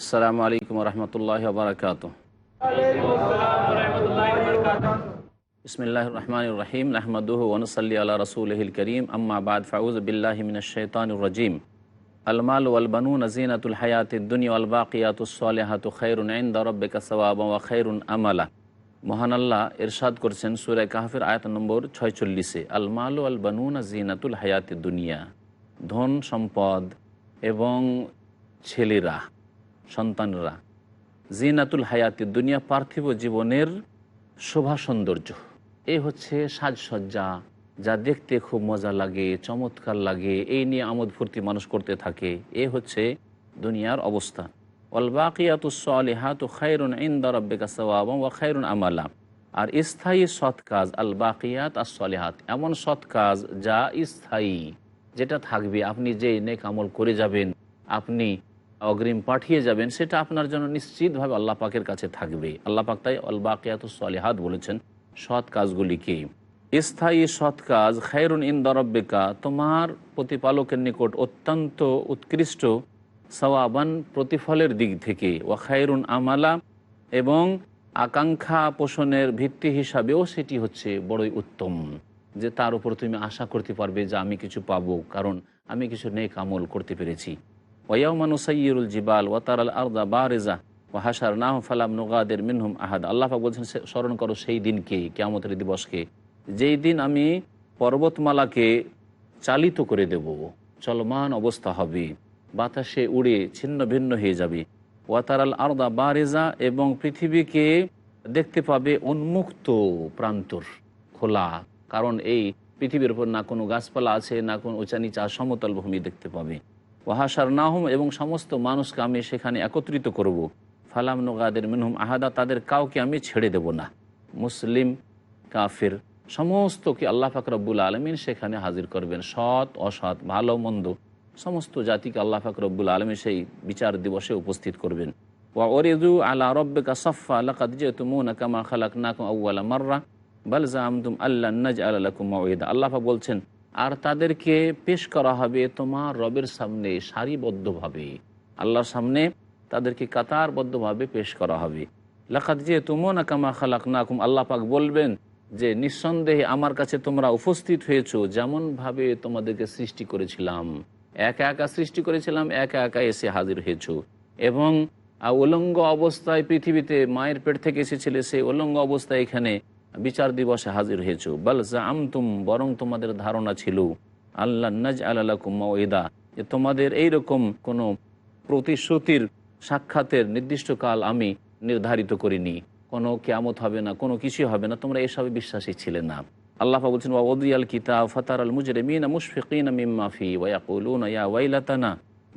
আসসালামু আলাইকুম রহমতুল্লাহ বারকাত বিসমিল্লাহ রহমান রহিম আহমদুহ ওনসল্লি আল্লাহ রসুলহিল করিম, আম্মা বাদ ফাউজ বিল্লাহমিনশানুরজিম আলমাল ওয়ালবানু নজিনাতুল হায়াত দুনিয়া আলবাকিয়াতুসলেহাতু খৈরুন ইন্দা রব্বিকা সওয়াবা ওয়া খৈরুন আমালা। মহান আল্লাহ এরশাদ করছেন সুরায় কাহাফের আয়াত নম্বর ছয়চল্লিশে আলমাল আল বানু নজিনাতুল হায়াত দুনিয়া। ধন সম্পদ এবং ছেলেরা। সন্তানরা। জিনাতুল হায়াতি দুনিয়া পার্থিব জীবনের শোভা সৌন্দর্য। এই হচ্ছে সাজসজ্জা, যা দেখতে খুব মজা লাগে, চমৎকার লাগে, এই নিয়ে আমোদ ফুর্তি মানুষ করতে থাকে। এ হচ্ছে দুনিয়ার অবস্থা। অলবাকিয়াতুসলিহাত খাইরুন ইন্দা রব্বিকা সওয়াবম ওয়া খাইরুন আমালা। আর স্থায়ী সৎ কাজ, আল বাকিয়াত আর সলেহাত। এমন সৎ কাজ যা স্থায়ী, যেটা থাকবে। আপনি যে নেক আমল করে যাবেন, আপনি অগ্রিম পাঠিয়ে যাবেন, সেটা আপনার জন্য নিশ্চিতভাবে আল্লাহ পাকের কাছে থাকবে। আল্লাহ পাক তাই অলবাকিয়াত সলেহাত বলেছেন, সৎ কাজগুলিকে স্থায়ী সৎ কাজ, খায়রুন ইন্দরব্বিকা তোমার প্রতিপালকের নিকট অত্যন্ত উৎকৃষ্ট সওয়াবান প্রতিফলের দিক থেকে, ওয়া খায়রুন আমালা এবং আকাঙ্ক্ষা পোষণের ভিত্তি হিসাবেও সেটি হচ্ছে বড়ই উত্তম। যে তার উপর তুমি আশা করতে পারবে যে আমি কিছু পাবো, কারণ আমি কিছু নেক আমল করতে পেরেছি। জিবাল ওয়াতার আল বা রেজা ফালাম নুগাদের মিনহুম আহাদ আল্লাহ পাক বলছেন স্মরণ করো সেই দিনকে, কেয়ামতের দিবসকে। যেই দিন আমি পর্বতমালাকে চালিত করে দেব, চলমান অবস্থা হবে, বাতাসে উড়ে ছিন্ন ভিন্ন হয়ে যাবে। ওয়াতারাল আর্দা বারেজা এবং পৃথিবীকে দেখতে পাবে উন্মুক্ত প্রান্তর খোলা, কারণ এই পৃথিবীর উপর না কোনো গাছপালা আছে, না কোনো উঁচা নিচা সমতল ভূমি দেখতে পাবে। ওয়াহাসার নাহম এবং সমস্ত মানুষকে আমি সেখানে একত্রিত করব। ফালাম নগাদের মিনহুম আহাদা, তাদের কাউকে আমি ছেড়ে দেব না। মুসলিম, কাফির, সমস্তকে আল্লাহ ফাকরবুল আলমিন সেখানে হাজির করবেন। সৎ, অসৎ, ভালো, মন্দ, সমস্ত জাতিকে আল্লাহ ফাকরবুল আলমী সেই বিচার দিবসে উপস্থিত করবেন। ওয়া ওরিদু আলা রব্বিকা সফা লাকাদ জিতুমুনা কামা খালাকনাকুম আউওয়ালা মাররা, বাল জামতুম আল্লাহ নাজ আলাকুম মাউইদা আল্লাহ পাক বলছেন আর তাদেরকে পেশ করা হবে তোমার রবের সামনে সারিবদ্ধভাবে। আল্লাহর সামনে তাদেরকে কাতারবদ্ধভাবে পেশ করা হবে। লাখাত যে তুমো না কামা খালাক নাকুম আল্লাহ পাক বলবেন যে, নিঃসন্দেহে আমার কাছে তোমরা উপস্থিত হয়েছো যেমনভাবে তোমাদেরকে সৃষ্টি করেছিলাম। একা একা সৃষ্টি করেছিলাম, একা একা এসে হাজির হয়েছো। এবং উলঙ্গ অবস্থায় পৃথিবীতে মায়ের পেট থেকে এসেছিলে, সেই উলঙ্গ অবস্থায় এখানে বিচার দিবসে হাজির হয়েছ। বল আমতুম বরং তোমাদের ধারণা ছিল আল্লাহ নজ আল্লাহদা যে তোমাদের এইরকম কোনো প্রতিশ্রুতির সাক্ষাতের নির্দিষ্ট কাল আমি নির্ধারিত করিনি। কোনো কেয়ামত হবে না, কোনো কিছু হবে না, তোমরা এসবে বিশ্বাসী ছিলে না। আল্লাহ বলছেন ওয়াদি আল কিতাব ফতার আল মুজরে মিনা মুশফিকিন মিম্মাফি ওয়াকুলুন ইয়া ওয়াইলাতানা,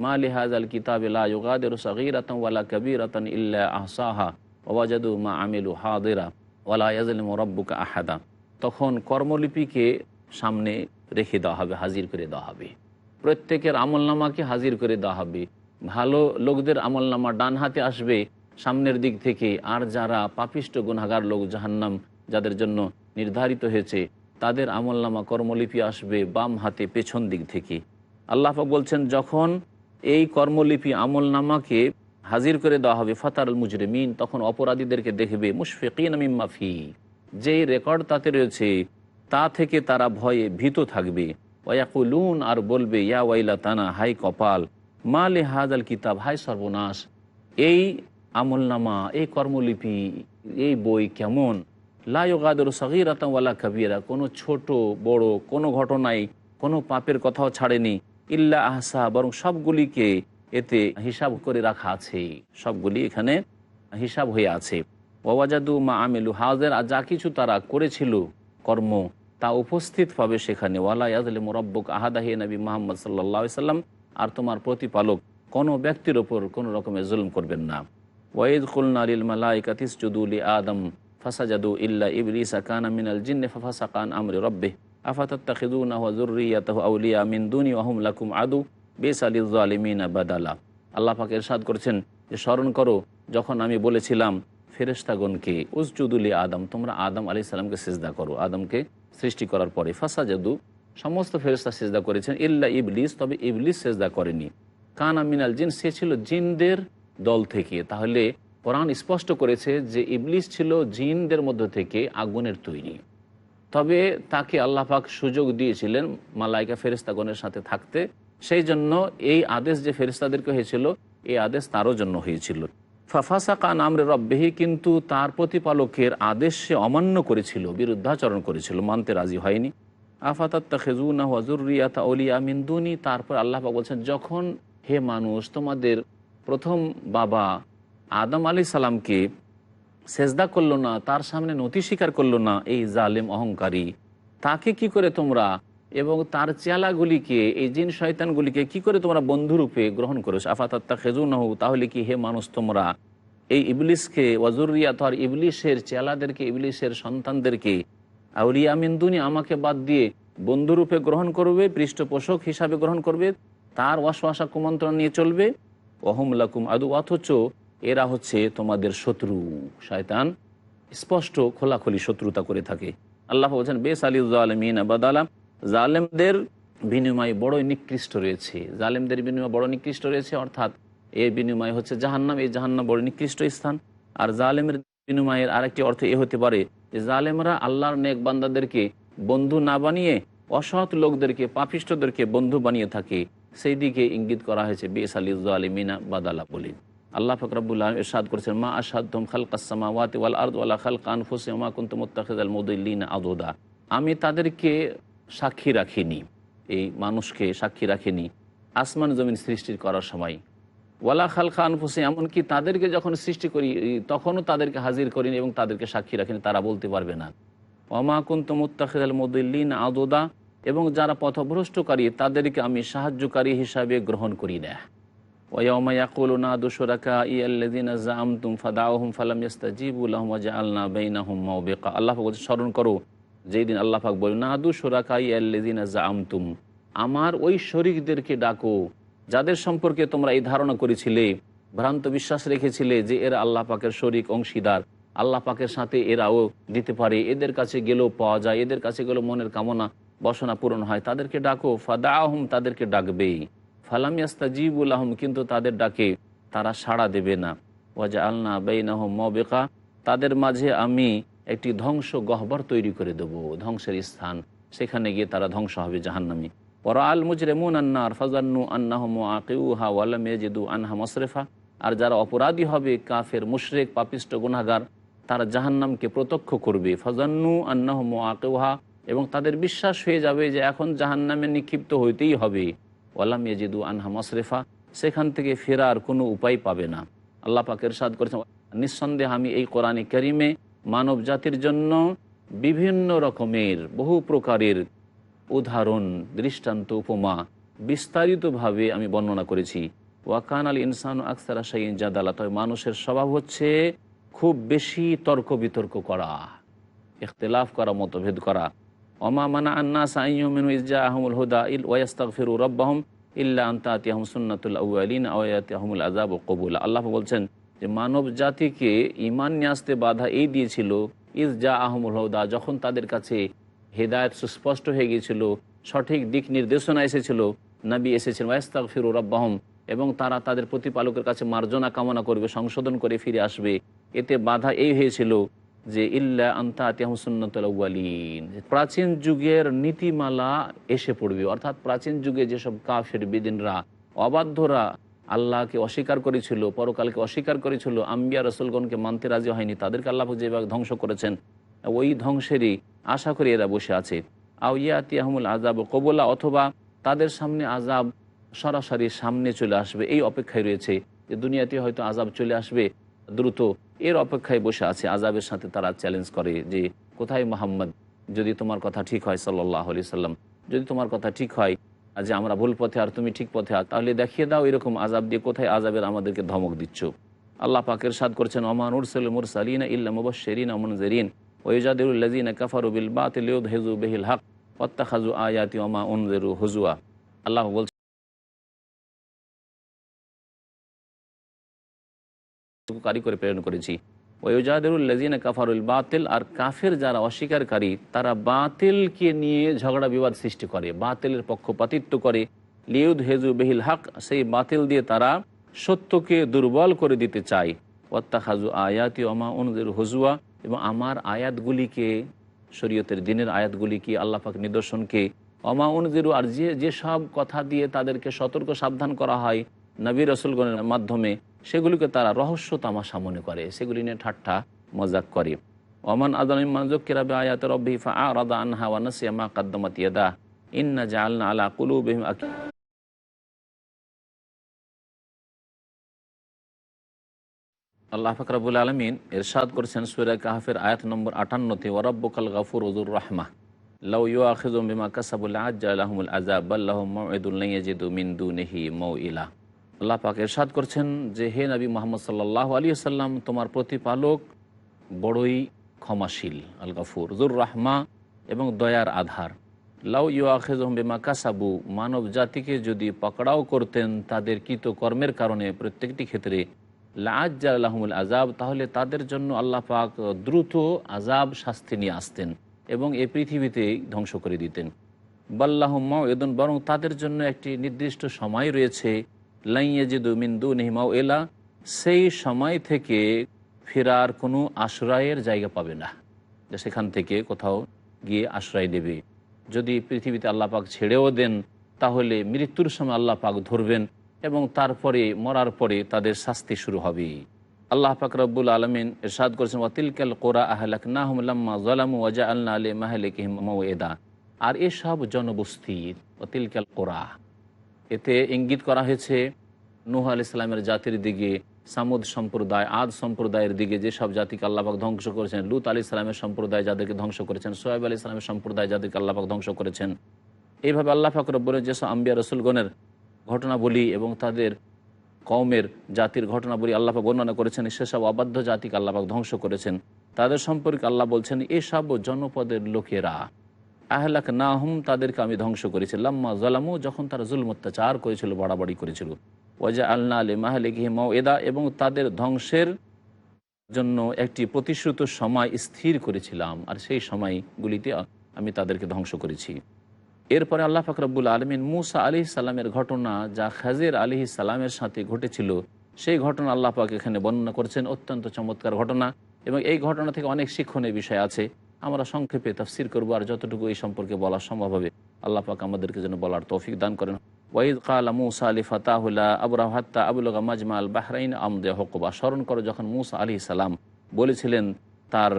মা লিহাজ আল কিতাব লা ইউগাদিরু সাগীরাতান ওয়ালা কাবীরাতান ইল্লা আহসাহা ওয়াজাদু মা আমিলু হাদিরা। ওয়ালা ইয়াজলিম রব্বুকা আহাদা। তখন কর্মলিপিকে সামনে রেখে দেওয়া হবে, হাজির করে দেওয়া হবে। প্রত্যেকের আমলনামাকে হাজির করে দেওয়া হবে। ভালো লোকদের আমলনামা ডান হাতে আসবে, সামনের দিক থেকে আর যারা পাপিষ্ট গুনাগার লোক জাহান্নাম, যাদের জন্য নির্ধারিত হয়েছে, তাদের আমলনামা কর্মলিপি আসবে বাম হাতে পেছন দিক থেকে। আল্লাহ বলছেন, যখন এই কর্মলিপি আমলনামাকে হাজির করে দেওয়া হবে ফাতার মুজরিমিন, তখন অপরাধীদেরকে দেখবে মুশফিকিন মিম্মাফি যেই রেকর্ড তাতে রয়েছে, তা থেকে তারা ভয়ে ভীত থাকবে। ওয়াকুলুন আর বলবে, ইয়া ওয়াইলা তানা হাই কপাল, মা লে হাজ আল কিতাব, হাই সর্বনাশ, এই আমলনামা, এই কর্মলিপি, এই বই কেমন? লায়োগাদর সগিরাতাওয়ালা কাবিরা, কোনো ছোট, বড়, কোনো ঘটনায় কোনো পাপের কথাও ছাড়েনি, ইল্লা আহসা, বরং সবগুলিকে এতে হিসাব করে রাখা আছে। সবগুলি এখানে হিসাব হয়ে আছে। ওয়াজাদু মা আমেলু হাজের, আর যা কিছু তারা করেছিল, কর্ম, তা উপস্থিত পাবে সেখানে। ওয়ালা ইয়াজলে মোরব্বক আহাদাহি নবী মোহাম্মদ সাল্লা সাল্লাম, আর তোমার প্রতিপালক কোনো ব্যক্তির ওপর কোনো রকমের জুলম করবেন না। ওয়াইদ খুলনা আলিল মালাইকাতিস জুদুলি আদম, ফাসাজাদু ইল্লা ইবলিসা কানা মিনাল জিন্নে ফাফাসা কান আমরে রব্বে আফাতাত্তাখিদুনা ওয়া যুররিয়াতাহু আউলিয়া মিন দুনি ওয়া হুম লাকুম আদু। বেস আলী জালিমিনা বাদালা। আল্লাহ পাক এরশাদ করেছেন যে, স্মরণ করো, যখন আমি বলেছিলাম ফেরেস্তাগণকে উসজুদুলি আদম, তোমরা আদম আলি সাল্লামকে সেজদা করো। আদমকে সৃষ্টি করার পরে ফাঁসা জাদু সমস্ত ফেরেস্তা সেজদা করেছেন, ইল্লা ইবলিস, তবে ইবলিস সেজদা করেনি। কানা মিনাল জিন, সে ছিল জিনদের দল থেকে। তাহলে কোরআন স্পষ্ট করেছে যে, ইবলিস ছিল জিনদের মধ্য থেকে আগুনের তৈরি। তবে তাকে আল্লাহ পাক সুযোগ দিয়েছিলেন মালাইকা ফেরিস্তাগণের সাথে থাকতে। সেই জন্য এই আদেশ যে ফেরিস্তাদেরকে হয়েছিল, এই আদেশ তারও জন্য হয়েছিল। ফাফাসাকা নামরে রব্বেহি, কিন্তু তার প্রতিপালকের আদেশ অমান্য করেছিল, বিরুদ্ধাচরণ করেছিল, মানতে রাজি হয়নি। আফাতাত্তা খেজুনা হজুরিয়াতা অলিয়া মিন্দুনি তারপর আল্লাহ বলছেন, যখন হে মানুষ, তোমাদের প্রথম বাবা আদম আলী সালামকে সেজদা করল না, তার সামনে নথি স্বীকার করল না, এই জালেম অহংকারী, তাকে কি করে তোমরা এবং তার চেলাগুলিকে, এই জিন শয়তানগুলিকে কি করে তোমরা বন্ধুরূপে গ্রহণ করেছ? আফাতাত্তা খেজু নহু তাহলে কি হে মানুষ তোমরা? এই ইবলিসকে ওয়াজুরিয়াত আর ইবলিশের চেলাদেরকে ইবলিশের সন্তানদেরকে আউলিয়া মিন্দুনি আমাকে বাদ দিয়ে বন্ধুরূপে গ্রহণ করবে, পৃষ্ঠপোষক হিসাবে গ্রহণ করবে, তার ওয়াসওয়াসা কুমন্ত্রণ নিয়ে চলবে। অহম লাকুম আদু, অথচ এরা হচ্ছে তোমাদের শত্রু। শয়তান স্পষ্ট খোলাখুলি শত্রুতা করে থাকে। আল্লাহ বলছেন বেস আলী জালমিন আবাদালা। জালেমদের বিনিময় বড়ই নিকৃষ্ট রয়েছে। জালেমদের বিনিময় বড় নিকৃষ্ট রয়েছে, অর্থাৎ এর বিনিময় হচ্ছে জাহান্নাম, এই জাহান্নাম বড় নিকৃষ্ট স্থান। আর জালেমের বিনিময়ের আরেকটি অর্থ এ হতে পারে যে, জালেমরা আল্লাহর নেক বান্দাদেরকে বন্ধু না বানিয়ে অসৎ লোকদেরকে, পাপিষ্টদেরকে বন্ধু বানিয়ে থাকে। সেই দিকে ইঙ্গিত করা হয়েছে বেস আলী জালিমিনা বাদালা বলে। আল্লাহ ফকরাবুল্লাহ এরশাদ করেছেন, মা আসাদম খালকাসমা ওয়াতি ওয়াল আর্দ ওয়ালা খাল কানফুসে মা কুন্ত মুত্তাখিদ আল মুদুল্লিন আদোদা। আমি তাদেরকে সাক্ষী রাখিনি, এই মানুষকে সাক্ষী রাখিনি আসমান জমিন সৃষ্টির করার সময়। ওয়ালা খালখা ফুসে এমনকি তাদেরকে যখন সৃষ্টি করি, তখনও তাদেরকে হাজির করিনি এবং তাদেরকে সাক্ষী রাখিনি, তারা বলতে পারবে না। অমাকুন্ত মুত্তাখিদ আল মদুল্লিন আদোদা, এবং যারা পথভ্রষ্টকারী, তাদেরকে আমি সাহায্যকারী হিসাবে গ্রহণ করি না। আল্লাহ স্মরণ করো যেই দিন আল্লাহ পাক বলেন নাদু শোরাকাই আল্লাযিনা জাআমতুম আমার ওই শরিকদেরকে ডাকো, যাদের সম্পর্কে তোমরা এই ধারণা করেছিলে, ভ্রান্ত বিশ্বাস রেখেছিলে যে এরা আল্লাহ পাকের শরিক অংশীদার। আল্লাহ পাকের সাথে এরাও দিতে পারে। এদের কাছে গেলেও পাওয়া যায়, এদের কাছে গেলেও মনের কামনা বসনা পূরণ হয়। তাদেরকে ডাকো, ফাদাহম তাদেরকে ডাকবেই। ফালাম ইয়াস্তাজিবুল আহম কিন্তু তাদের ডাকে, তারা সাড়া দেবে না। ওয়াজা আলনা বেইনাহম মবেকা তাদের মাঝে আমি একটি ধ্বংস গহ্বর তৈরি করে দেব, ধ্বংসের স্থান। সেখানে গিয়ে তারা ধ্বংস হবে জাহান্নামি। পর আল মুজরেমুন আন্নার ফাজান্নু আন্নাহম আকিউহা ওয়ালাম এজেদু আনহা মশরেফা আর যারা অপরাধী হবে, কাফের, মুশরেক, পাপিষ্ট গুনাগার তারা জাহান্নামকে প্রত্যক্ষ করবে। ফাজান্নু আন্নাহম আকিউহা এবং তাদের বিশ্বাস হয়ে যাবে যে এখন জাহান্নামে নিক্ষিপ্ত হইতেই হবে। ওয়ালাম ইয়াজিদু আনহা মশরেফা সেখান থেকে ফেরার কোনো উপায় পাবে না। আল্লাহ পাকের সাদ করেছেন, নিঃসন্দেহে আমি এই কোরআনে করিমে মানব জাতির জন্য বিভিন্ন রকমের বহু প্রকারের উদাহরণ, দৃষ্টান্ত, উপমা বিস্তারিতভাবে আমি বর্ণনা করেছি। ওয়াকান আল ইনসান আকসারা সাইন জাদালা, তবে মানুষের স্বভাব হচ্ছে খুব বেশি তর্ক বিতর্ক করা, ইখতলাফ করা, মতভেদ করা। অমা মানা আন্না সাইমিনু ইজা আহমুল হুদা ইল ওয়াস্তাক ফিরু রব্বাহম ইল্লা আন্তাতি আহম সুন্নাতুল আউআলিন আয়াতি আহমুল আজাব ও কবুল। আল্লাহ বলছেন যে মানব জাতিকে ইমান নিয়ে আসতে বাধা এই দিয়েছিল, ইজ যা আহমুল হুদা যখন তাদের কাছে হেদায়ত সুস্পষ্ট হয়ে গিয়েছিল, সঠিক দিক নির্দেশনা এসেছিল, নবী এসেছেন ওয়াস্তাক ফিরু রব্বাহম এবং তারা তাদের প্রতিপালকের কাছে মার্জনা কামনা করবে, সংশোধন করে ফিরে আসবে। এতে বাধা এই হয়েছিল যে, ইল্লা আন্তা আতিয়াহসুন্নতলিন প্রাচীন যুগের নীতিমালা এসে পড়বে। অর্থাৎ প্রাচীন যুগে যেসব কাফের বেদিনরা, অবাধ্যরা আল্লাহকে অস্বীকার করেছিল, পরকালকে অস্বীকার করেছিল, আম্বিয়া রসুলগণকে মানতে রাজি হয়নি, তাদেরকে আল্লাহ যেভাবে ধ্বংস করেছেন, ওই ধ্বংসেরই আশা করে এরা বসে আছে। আউ ইয়াতি আহমুল আজাব কবলা, অথবা তাদের সামনে আজাব সরাসরি সামনে চলে আসবে, এই অপেক্ষায় রয়েছে যে দুনিয়াতে হয়তো আজাব চলে আসবে, দ্রুত এর অপেক্ষায় বসে আছে আজাবের সাথে তারা চ্যালেঞ্জ করে যে কোথায় মোহাম্মদ? যদি তোমার কথা ঠিক হয় সাল্লাহ আলি সাল্লাম, যদি তোমার কথা ঠিক হয় যে আমরা ভুল পথে আর তুমি ঠিক পথে আর, তাহলে দেখিয়ে দাও এরকম আজাব দিয়ে কোথায় আজাবের আমাদেরকে ধমক দিচ্ছ। আল্লাহ পাকের সাদ করছেন ওমান উরসল মুরসালিনা ইল্লা মুবশরিন আমনজরিন ওয়েজাদুল্লাজিনা কাফারুবিল বাতিল হেজু বেহিল হক অত্তাখাজু আয়াতি ওমা উনজেরু হুজুয়া। আল্লাহ বলছেন কারি করে প্রেরণ করেছি। ওয়ুজাদুল্লাজিনা কাফারুল বাতিল আর কাফের যারা অস্বীকারী তারা বাতিলকে নিয়ে ঝগড়া বিবাদ সৃষ্টি করে, বাতিলের পক্ষপাতিত্ব করে। লিউদ হেজু বেহিল হক, সেই বাতিল দিয়ে তারা সত্যকে দুর্বল করে দিতে চায়। ওত্তাখাজু আয়াতি অমা অনুদের হজুয়া, এবং আমার আয়াতগুলিকে, শরীয়তের দিনের আয়াতগুলিকে আল্লাপাক নিদর্শনকে অমা অনুদিরু আর যে যেসব কথা দিয়ে তাদেরকে সতর্ক সাবধান করা হয় নবী রসুলগণের মাধ্যমে সেগুলিকে তারা রহস্য তামাশা মনে করে। সেগুলি নিয়ে ঠাট্টা, মজাক করে। ওমান আদালিমাজকিরাবে আয়াত রব্বি ফা আরাদা আনহা ওয়ানাসিয়া মা কাদ্দামাত ইয়াদা ইন্না জাআলনা আলা কুলুবিহিম আকি। আল্লাহ ফাকরাবুল আলমিন এরশাদ করেছেন সুরা কাহাফের আয়াত নম্বর আটান্নতে ওরাব্বকাল গাফুর উজুর রাহমা। লাউ ইউ আখিজুম বিমা কাসাবুল আজ্জালাহমুল আজাব আল্লাহুম মাউইদুল্লাইয়াজিদু মিন দুনিহি মাউইলা। আল্লাহ পাক এরশাদ করছেন যে, হে নবী মোহাম্মদ সাল্লাল্লাহু আলাইহি সাল্লাম তোমার প্রতিপালক বড়ই ক্ষমাশীল আল গাফুর জুর রাহমা এবং দয়ার আধার। লাউ ইউ আখেজম বেমা কাসাবু, মানব জাতিকে যদি পকড়াও করতেন তাদের কৃত কর্মের কারণে প্রত্যেকটি ক্ষেত্রে লাজ্জাল্লাহমুল আজাব তাহলে তাদের জন্য আল্লাহ পাক দ্রুত আজাব শাস্তি নিয়ে আসতেন এবং এ পৃথিবীতেই ধ্বংস করে দিতেন। বাল্লাহম্মাও এদন বরং তাদের জন্য একটি নির্দিষ্ট সময় রয়েছে লাইয়াজিদু মিন্দু নেহিমাও এলা সেই সময় থেকে ফেরার কোনো আশ্রয়ের জায়গা পাবে না। যে সেখান থেকে কোথাও গিয়ে আশ্রয় দেবে। যদি পৃথিবীতে আল্লাহ পাক ছেড়েও দেন, তাহলে মৃত্যুর সময় আল্লাহ পাক ধরবেন এবং তারপরে মরার পরে তাদের শাস্তি শুরু হবে। আল্লাহ পাক রব্বুল আলমিন এরশাদ করেছেন, ওয়াতিলকাল কোরা আহলাক নাহমুল্লাম্মা জলামু ওয়াজা আল্লাহ আলী মাহলিকিম এদা আর এসব জনবস্তি, ওয়াতিলকাল কোরা এতে ইঙ্গিত করা হয়েছে, নুহ আল ইসলামের জাতির দিকে, সামুদ সম্প্রদায়, আদ সম্প্রদায়ের দিকে যেসব জাতিকে আল্লাপাক ধ্বংস করেছেন, লুত আলি ইসলামের সম্প্রদায় যাদেরকে ধ্বংস করেছেন সোয়েব আলী ইসলামের সম্প্রদায় যাদেরকে আল্লাপাক ধ্বংস করেছেন। এইভাবে আল্লাহ ফাকর বলে যেসব আম্বিয়া রসুলগণের ঘটনাবলী এবং তাদের কওমের জাতির ঘটনাবলী আল্লাপাক বর্ণনা করেছেন, সেসব অবাধ্য জাতিকে আল্লাপাক ধ্বংস করেছেন। তাদের সম্পর্কে আল্লাহ বলছেন এসব জনপদের লোকেরা। আহলাক না হুম তাদেরকে আমি ধ্বংস করেছি। লাম্মা জলামু যখন তারা জুলম অত্যাচার করেছিল, বাড়াবাড়ি করেছিল। ওয়াজা আল্লাহ আলী মাহালিক মাও এদা এবং তাদের ধ্বংসের জন্য একটি প্রতিশ্রুত সময় স্থির করেছিলাম। আর সেই সময়গুলিতে আমি তাদেরকে ধ্বংস করেছি। এরপরে আল্লাহ ফাকরাবুল আলমিন মুসা আলি সাল্লামের ঘটনা, যা খাজের আলি সালামের সাথে ঘটেছিল, সেই ঘটনা আল্লাহ পাক এখানে বর্ণনা করেছেন। অত্যন্ত চমৎকার ঘটনা, এবং এই ঘটনা থেকে অনেক শিক্ষণীয় বিষয় আছে। আমরা সংক্ষেপে তফসির করব আর যতটুকু এই সম্পর্কে বলা সম্ভব হবে। আল্লাহ পাক আমাদেরকে যেন বলার তৌফিক দান করেন। ওয়াইদ কালা মুসা আলী ফাতাহুল্লাহ আবরাহ হাত্তা আবুল মাজমা আল বাহরাইন আমদে হকবা। স্মরণ করো যখন মুসা আলী সালাম বলেছিলেন তার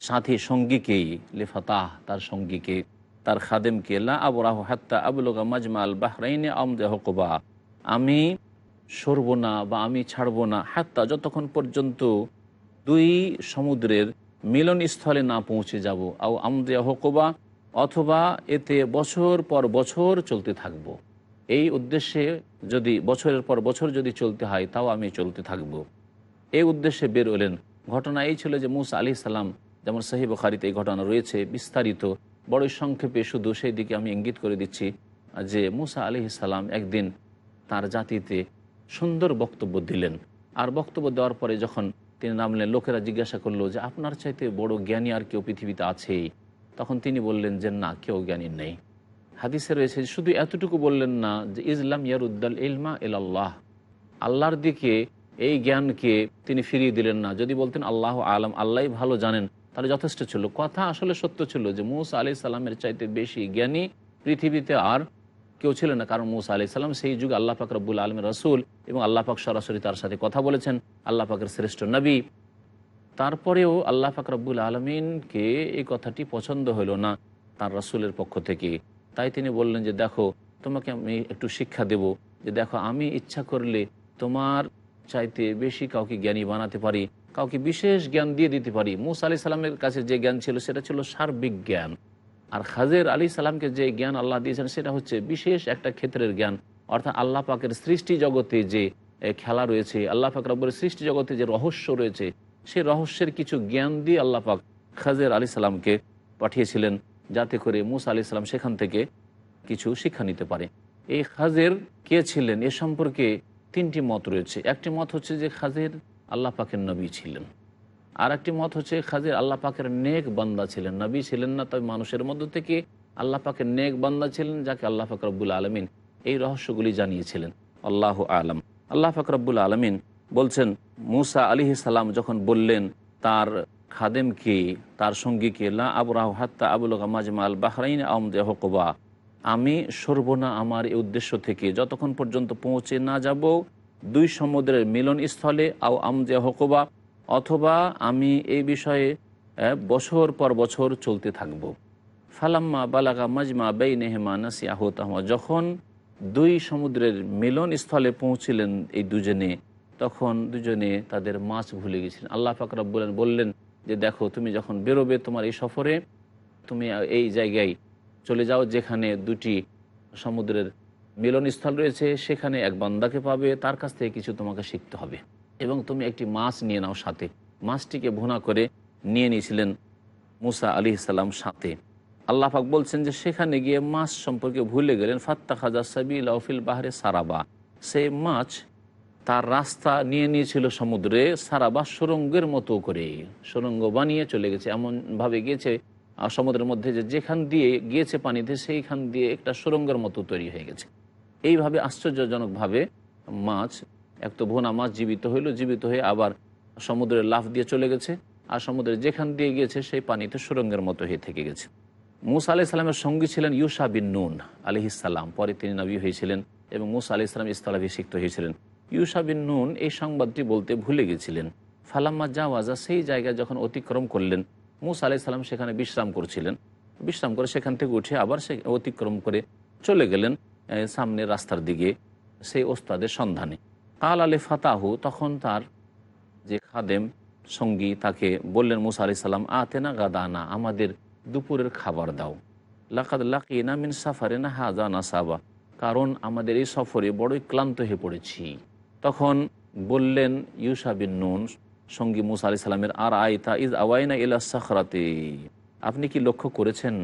সাথী সঙ্গীকেই, লিফাতাহ তার সঙ্গীকে, তার খাদেমকে, লা আবরাহ হাত্তা আবুল মাজমা আল বাহরাইনে আমদে হকবা। আমি সরব না বা আমি ছাড়ব না। হাত্তা যতক্ষণ পর্যন্ত দুই সমুদ্রের মিলনস্থলে না পৌঁছে যাব আও আমদে হকবা, অথবা এতে বছর পর বছর চলতে থাকব। এই উদ্দেশ্যে যদি বছরের পর বছর যদি চলতে হয়, তাও আমি চলতে থাকব। এই উদ্দেশ্যে বের হলেন ঘটনা এই ছিল যে মুসা আলি সাল্লাম যেমন সাহিব খারিতে এই ঘটনা রয়েছে, বিস্তারিত বড় সংক্ষেপে শুধু সেই দিকে আমি ইঙ্গিত করে দিচ্ছি যে মুসা আলি সাল্লাম একদিন তার জাতিতে সুন্দর বক্তব্য দিলেন আর বক্তব্য দেওয়ার পরে যখন তিনি নামলেন লোকেরা জিজ্ঞাসা করল যে, আপনার চাইতে বড় জ্ঞানী আর কেউ পৃথিবীতে আছেই? তখন তিনি বললেন যে, না, কেউ জ্ঞানী নেই। হাদিসে রয়েছে শুধু এতটুকু বললেন না যে ইসলাম ইয়ারুদ্দাল ইলমা এল আল্লাহ আল্লাহর দিকে এই জ্ঞানকে তিনি ফিরিয়ে দিলেন না। যদি বলতেন, আল্লাহ আলম আল্লাহ ভালো জানেন, তাহলে যথেষ্ট ছিল। কথা আসলে সত্য ছিল যে, মুসা আলি সাল্লামের চাইতে বেশি জ্ঞানী পৃথিবীতে আর কেউ ছিল না, কারণ মুসা আলি সাল্লাম সেই যুগে আল্লাহ পাক রব্বুল আলমের রসুল এবং আল্লাহ পাক সরাসরি তার সাথে কথা বলেছেন, আল্লাহ পাকের শ্রেষ্ঠ নবী। তারপরেও আল্লাহ পাক রব্বুল আলমিনকে এই কথাটি পছন্দ হলো না তার রসুলের পক্ষ থেকে। তাই তিনি বললেন যে, দেখো, তোমাকে আমি একটু শিক্ষা দেব যে, দেখো, আমি ইচ্ছা করলে তোমার চাইতে বেশি কাউকে জ্ঞানী বানাতে পারি, কাউকে বিশেষ জ্ঞান দিয়ে দিতে পারি। মুসা আলি সাল্লামের কাছে যে জ্ঞান ছিল, সেটা ছিল সার্বিক জ্ঞান। আর খাজের আলী সালামকে যে জ্ঞান আল্লাহ দিয়েছেন, সেটা হচ্ছে বিশেষ একটা ক্ষেত্রের জ্ঞান। অর্থাৎ আল্লাহ পাকের সৃষ্টি জগতে যে খেলা রয়েছে, আল্লাহ পাক রব্বরের সৃষ্টি জগতে যে রহস্য রয়েছে সেই রহস্যের কিছু জ্ঞান দিয়ে আল্লাহ পাক খাজের আলী সালামকে পাঠিয়েছিলেন যাতে করে মুসা আলি সাল্লাম সেখান থেকে কিছু শিক্ষা নিতে পারে। এই খাজের কে ছিলেন? এ সম্পর্কে তিনটি মত রয়েছে। একটি মত হচ্ছে যে খাজের আল্লাহ পাকের নবী ছিলেন। আর একটি মত হচ্ছে খাজের আল্লাহ পাকের নেক বান্দা ছিলেন, নবী ছিলেন না, তবে মানুষের মধ্য থেকে আল্লাহ পাকের নেক বান্দা ছিলেন যাকে আল্লাহ পাক রব্বুল আলমিন এই রহস্যগুলি জানিয়েছিলেন। আল্লাহ আলম। আল্লাহ ফাকরাবুল আলমিন বলছেন, মুসা আলি সালাম যখন বললেন, তার খাদেমকে, তার সঙ্গীকে, লা আবরাহ হাত্তা আবুল মাজমাল বাহরাইন আমদে হকবা, আমি সরবনা আমার এই উদ্দেশ্য থেকে যতক্ষণ পর্যন্ত পৌঁছে না যাব, দুই সমুদ্রের মিলন স্থলে আও আমজে হকবা অথবা আমি এই বিষয়ে বছর পর বছর চলতে থাকব। ফালাম্মা বালাগা মাজমা বেই নেহমা নাসিয়া হতাহমা যখন দুই সমুদ্রের মিলন স্থলে পৌঁছিলেন এই দুজনে, তখন দুজনে তাদের মাছ ভুলে গেছিলেন। আল্লাহ ফাকরাব বলেন বললেন যে, দেখো, তুমি যখন বেরোবে তোমার এই সফরে, তুমি এই জায়গায় চলে যাও যেখানে দুটি সমুদ্রের মিলনস্থল রয়েছে। সেখানে এক বান্দাকে পাবে, তার কাছ থেকে কিছু তোমাকে শিখতে হবে। এবং তুমি একটি মাছ নিয়ে নাও সাথে। মাছটিকে ভুনা করে নিয়ে নিয়েছিলেন মুসা আলি ইসাল্লাম সাথে। আল্লাহ পাক বলছেন যে সেখানে গিয়ে মাছ সম্পর্কে ভুলে গেলেন ফাত্তা খাজা সাবিল আউফিল বাহারে সারাবা। সেই মাছ তার রাস্তা নিয়ে নিয়েছিল সমুদ্রে, সারাবা সুরঙ্গের মতো করে। সুরঙ্গ বানিয়ে চলে গেছে, এমনভাবে গিয়েছে সমুদ্রের মধ্যে যে যেখান দিয়ে গিয়েছে পানিতে, সেইখান দিয়ে একটা সুরঙ্গের মতো তৈরি হয়ে গেছে। এইভাবে আশ্চর্যজনকভাবে মাছ এক তো ভোনা মাছ জীবিত হইল, জীবিত হয়ে আবার সমুদ্রের লাফ দিয়ে চলে গেছে। আর সমুদ্রে যেখান দিয়ে গিয়েছে, সেই পানিতে সুরঙ্গের মতো হয়ে থেকে গেছে। মুসা আলি সাল্লামের সঙ্গী ছিলেন ইউসা বিন নুন আলিহিসাল্লাম পরে তিনি নবী হয়েছিলেন এবং মুসা আলি ইসলাম ইস্তলাভিষিক্ত হয়েছিলেন। ইউসা বিন নুন এই সংবাদটি বলতে ভুলে গেছিলেন। ফালাম্মা জাওয়াজা সেই জায়গায় যখন অতিক্রম করলেন, মুসা আলি সাল্লাম সেখানে বিশ্রাম করছিলেন। বিশ্রাম করে সেখান থেকে উঠে আবার সে অতিক্রম করে চলে গেলেন সামনের রাস্তার দিকে, সেই ওস্তাদের সন্ধানে। কাল আলে ফাতাহু তখন তার যে খাদেম সঙ্গী তাকে বললেন, মুসা আলি সাল্লাম আতেনা গাদানা, আমাদের দুপুরের খাবার দাও। লাকাদ লাকিনা মিন সাফারে না হাজা না সাবা কারণ আমাদের এই সফরে বড়ই ক্লান্ত হয়ে পড়েছি। তখন বললেন, ইউসা বিন নুন, সঙ্গী মুসা আলি সাল্লামের আর আয়তা ইজ আওয়াইনা ইলা সাখরাতে। আপনি কি লক্ষ্য করেছেন?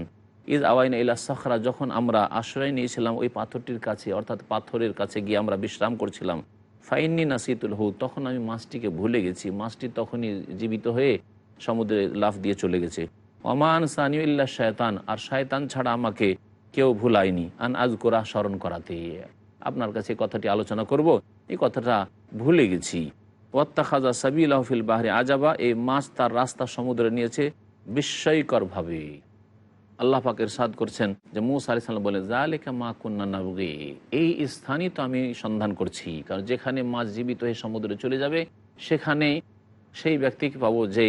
ইজ আওয়াইনা ইলা সাখরা, যখন আমরা আশ্রয় নিয়েছিলাম, ওই পাথরটির কাছে, অর্থাৎ পাথরের কাছে গিয়ে আমরা বিশ্রাম করছিলাম ফাইন্নি নাসিতুল হু তখন আমি মাছটিকে ভুলে গেছি। মাছটি তখনই জীবিত হয়ে সমুদ্রে লাফ দিয়ে চলে গেছে। অমান সানিউল্লাহ শয়তান, আর শয়তান ছাড়া আমাকে কেউ ভুলায়নি। আন আজ কোরা স্মরণ করাতে। আপনার কাছে কথাটি আলোচনা করব। এই কথাটা ভুলে গেছি। ওয়াত্তা খাজা সাবিল আহফিল বাহরে আজাবা, এই মাছ তার রাস্তা সমুদ্রে নিয়েছে বিস্ময়করভাবে। আল্লাহ পাকের সাদ করছেন যে মুসা আলি সাল্লাম বলেন জালেকা মা কন্যা নাবগে। এই স্থানই তো আমি সন্ধান করছি। কারণ যেখানে মাছ জীবিত হয়ে সমুদ্রে চলে যাবে সেখানে সেই ব্যক্তিকে পাবো যে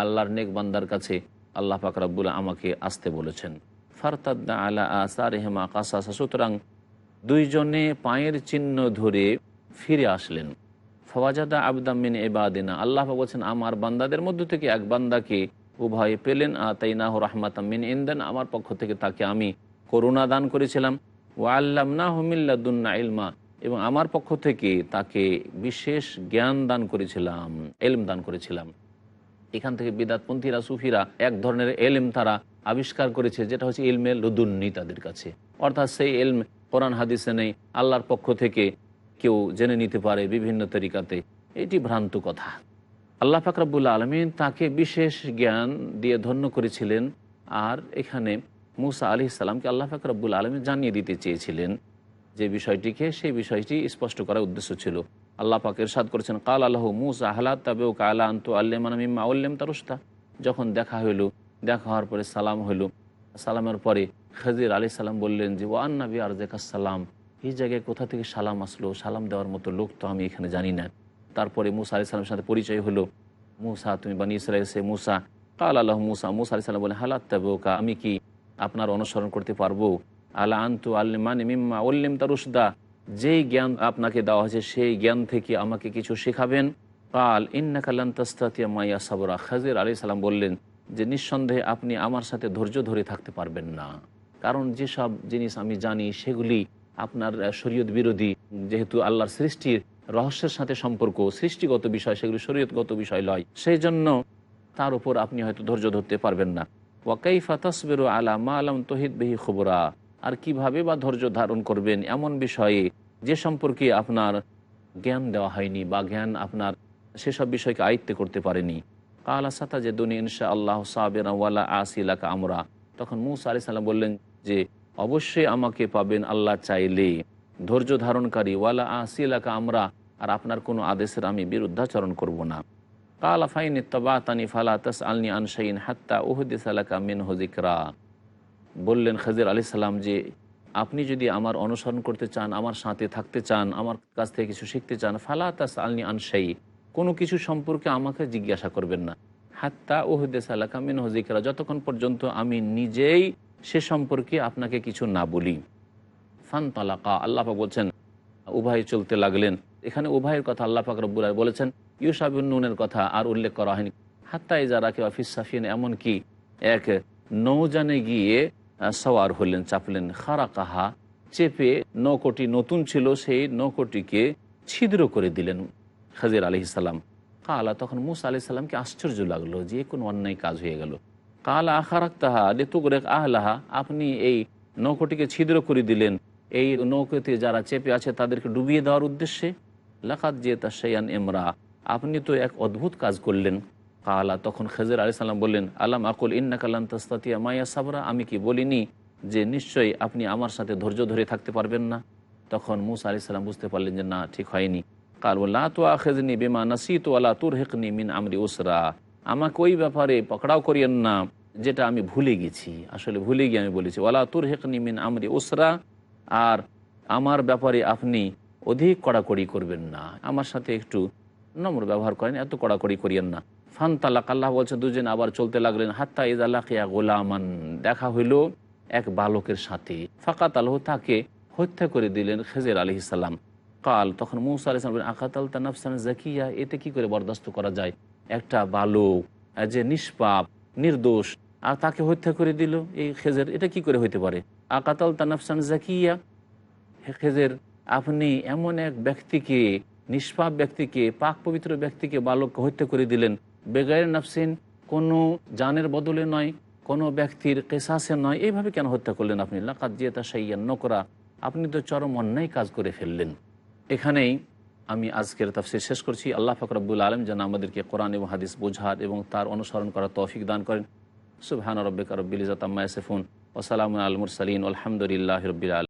আল্লাহর নেক বান্দার কাছে আল্লাহ পাক রাব্বুল আমাকে আসতে বলেছেন। ফারতাদ্দা আলা আসার হেমা কাসাসা। সুতরাং দুইজনে পায়ের চিহ্ন ধরে ফিরে আসলেন। ফওয়াজাদা আবদামিন এবাদিনা আল্লাহ পাক বলছেন, আমার বান্দাদের মধ্য থেকে এক বান্দাকে উভয়ে পেলেন, আতাইনাহ রাহমাতামিন ইন্দান, আমার পক্ষ থেকে তাকে আমি করুণা দান করেছিলাম। ও আল্লাম না হুমিল্লাদুন্না ইলমা, এবং আমার পক্ষ থেকে তাকে বিশেষ জ্ঞান দান করেছিলাম এলম দান করেছিলাম। এখান থেকে বিদাতপন্থীরা, সুফিরা এক ধরনের এলম তারা আবিষ্কার করেছে, যেটা হচ্ছে ইলমে লুদুন্নি তাদের কাছে। অর্থাৎ সেই এলম কোরআন, হাদিসে নেই, আল্লাহর পক্ষ থেকে কেউ জেনে নিতে পারে বিভিন্ন তরিকাতে। এটি ভ্রান্ত কথা। আল্লাহ ফাকরাবুল্লা আলমিন তাকে বিশেষ জ্ঞান দিয়ে ধন্য করেছিলেন। আর এখানে মুসা আলি ইসলামকে আল্লাহ ফাকরাবুল আলমিন জানিয়ে দিতে চেয়েছিলেন যে বিষয়টিকে, সেই বিষয়টি স্পষ্ট করার উদ্দেশ্য ছিল। আল্লাহ পাক এরশাদ করেছেন, কাল আল্লাহ মুসা আহ্লাদ তাবেও কালা আন্ত আল্লেমান মিম্মা উল্লেম তারুস্তা যখন দেখা হইল, দেখা হওয়ার পরে সালাম হইল। সালামের পরে খাজির আলি সালাম বললেন যে, ও আন্নাবি আর সালাম, এই জায়গায় কোথা থেকে সালাম আসলো? সালাম দেওয়ার মতো লোক তো আমি এখানে জানি না। তারপরে মুসা আলি সালামের সাথে পরিচয় হলো। মুসা, তুমি বানি ইসরায়েল মুসা। কাল আল্লাহ মুসা মুসা আলি সাল্লাম বলেন হালাত তাবেওকা আমি কি আপনার অনুসরণ করতে পারব? আলা আন্তু আল্লিমান মিম্মা উল্লিম তারুসদা যেই জ্ঞান আপনাকে দেওয়া হয়েছে, সেই জ্ঞান থেকে আমাকে কিছু শেখাবেন? কাল ইন্নাকাল্লান্তাস্তাতিয়া মাইয়া সাবরা। খাজির আলি সালাম বললেন যে, নিঃসন্দেহে আপনি আমার সাথে ধৈর্য ধরে থাকতে পারবেন না। কারণ যেসব জিনিস আমি জানি, সেগুলি আপনার শরীয়ত বিরোধী, যেহেতু আল্লাহর সৃষ্টির রহস্যের সাথে সম্পর্ক, সৃষ্টিগত বিষয়, সেগুলি শরীয়তগত বিষয় লয়। সেই জন্য তার উপর আপনি হয়তো ধৈর্য ধরতে পারবেন না। ওয়াকাইফা তসবেরু আলা মা আলম তহিদ বেহি খবরা। আর কীভাবে বা ধৈর্য ধারণ করবেন এমন বিষয়ে যে সম্পর্কে আপনার জ্ঞান দেওয়া হয়নি বা জ্ঞান আপনার সেসব বিষয়কে আয়ত্তে করতে পারেনি। কালা সাতা যে দুনি ইনশা আল্লাহ সাবেরা ওয়ালা আসিলাকা আমরা। তখন মুসা আলি সাল্লাম বললেন যে, অবশ্যই আমাকে পাবেন আল্লাহ চাইলে। ধৈর্য ধারণকারী, ওয়ালা আসিলাকা আমরা আর আপনার কোনো আদেশের আমি বিরুদ্ধাচরণ করব না। কাল আফাইন তবাতানি ফালা তাস আলনি আনসাইন হাত্তা উহদিস আলাকা মিন হজিকরা বললেন খাজির আলি সাল্লাম যে, আপনি যদি আমার অনুসরণ করতে চান, আমার সাথে থাকতে চান, আমার কাছ থেকে কিছু শিখতে চান, ফালা তাস আলনি আনসাই কোনো কিছু সম্পর্কে আমাকে জিজ্ঞাসা করবেন না। হাত্তা ওহদেস আলাকা মিন হজিকরা যতক্ষণ পর্যন্ত আমি নিজেই সে সম্পর্কে আপনাকে কিছু না বলি। ফান তালাকা আল্লাপা বলছেন, উভয় চলতে লাগলেন। এখানে উভয়ের কথা আল্লাহ আলামিন বলেছেন ইউসাবিন নুনের কথা আর উল্লেখ করা হয়নি। হাত্তাই যারা কেউ অফিস সাফিন এমনকি এক নৌজানে গিয়ে সওয়ার হলেন, চাপলেন খারা কাহা চেপে নৌকোটি নতুন ছিল, সেই নৌকোটিকে ছিদ্র করে দিলেন খাজির আলি সাল্লাম কালা, তখন মুসা আলি সাল্লামকে আশ্চর্য লাগল যে কোনো অন্যায় কাজ হয়ে গেল। কালা আখারাক তাহা লেতুগরেক আহলাহা, আপনি এই নৌকোটিকে ছিদ্র করে দিলেন। এই নৌকোতে যারা চেপে আছে, তাদেরকে ডুবিয়ে দেওয়ার উদ্দেশ্যে লাকাত যে তাসাইয়ান এমরা আপনি তো এক অদ্ভুত কাজ করলেন। কালা, তখন খেজর আলি সাল্লাম বললেন, আলাম আকুল ইন্না কালান তাস্তাতিয়া মাইয়া সাবরা, আমি কি বলিনি যে নিশ্চয়ই আপনি আমার সাথে ধৈর্য ধরে থাকতে পারবেন না? তখন মুসা আলি সাল্লাম বুঝতে পারলেন যে না, ঠিক হয়নি। কাল বললা তো আখেজনি বেমা নাসি তো আলা তুর হেকনি মিন আমরি ওসরা আমাকে ওই ব্যাপারে পকড়াও করিয়েন না, যেটা আমি ভুলে গেছি। আসলে ভুলে গিয়ে আমি বলেছি ওলা তুর হেকনি মিন আমরি ওসরা আর আমার ব্যাপারে আপনি অধিক কড়াকড়ি করবেন না। আমার সাথে একটু নম্র ব্যবহার করেন, এত কড়াকড়ি করিয়েন না। ফান তালাক আল্লাহ বলছে দুজন আবার চলতে লাগলেন, হাত্তা ইদ আল্লাহ গোলামান, দেখা হইল এক বালকের সাথে। ফাকাত আল্লাহ তাকে হত্যা করে দিলেন খেজের আলি সাল্লাম কাল তখন মৌসা আলি সাল্লাম আকাত আল তানাফসান জাকিয়া, এতে কি করে বরদাস্ত করা যায়? একটা বালক, যে নিষ্পাপ, নির্দোষ, আর তাকে হত্যা করে দিল এই খেজের, এটা কি করে হইতে পারে? আকাতাল তানাফসান জাকিয়া খেজের আপনি এমন এক ব্যক্তিকে, নিষ্পাপ ব্যক্তিকে, পাক পবিত্র ব্যক্তিকে বালক হত্যা করে দিলেন। বেগায়ের নাফসিন কোনো জানের বদলে নয়, কোনো ব্যক্তির কেসাসে নয়। এইভাবে কেন হত্যা করলেন আপনি? লাকাত দিয়ে তা সাইয়ান নকরা। আপনি তো চরম অন্যায় কাজ করে ফেললেন। এখানেই আমি আজকের তাফসির শেষ করছি। আল্লাহ ফকরাবুল আলম যেন আমাদেরকে কোরআন এবং হাদিস বোঝার এবং তার অনুসরণ করার তৌফিক দান করেন। সুবহান রব্বিকা রব্বিল ইজাত আম্মা ইয়াসিফুন। ওয়া সালামুন আল মুরসালিন। আলহামদুলিল্লাহি আলামিন।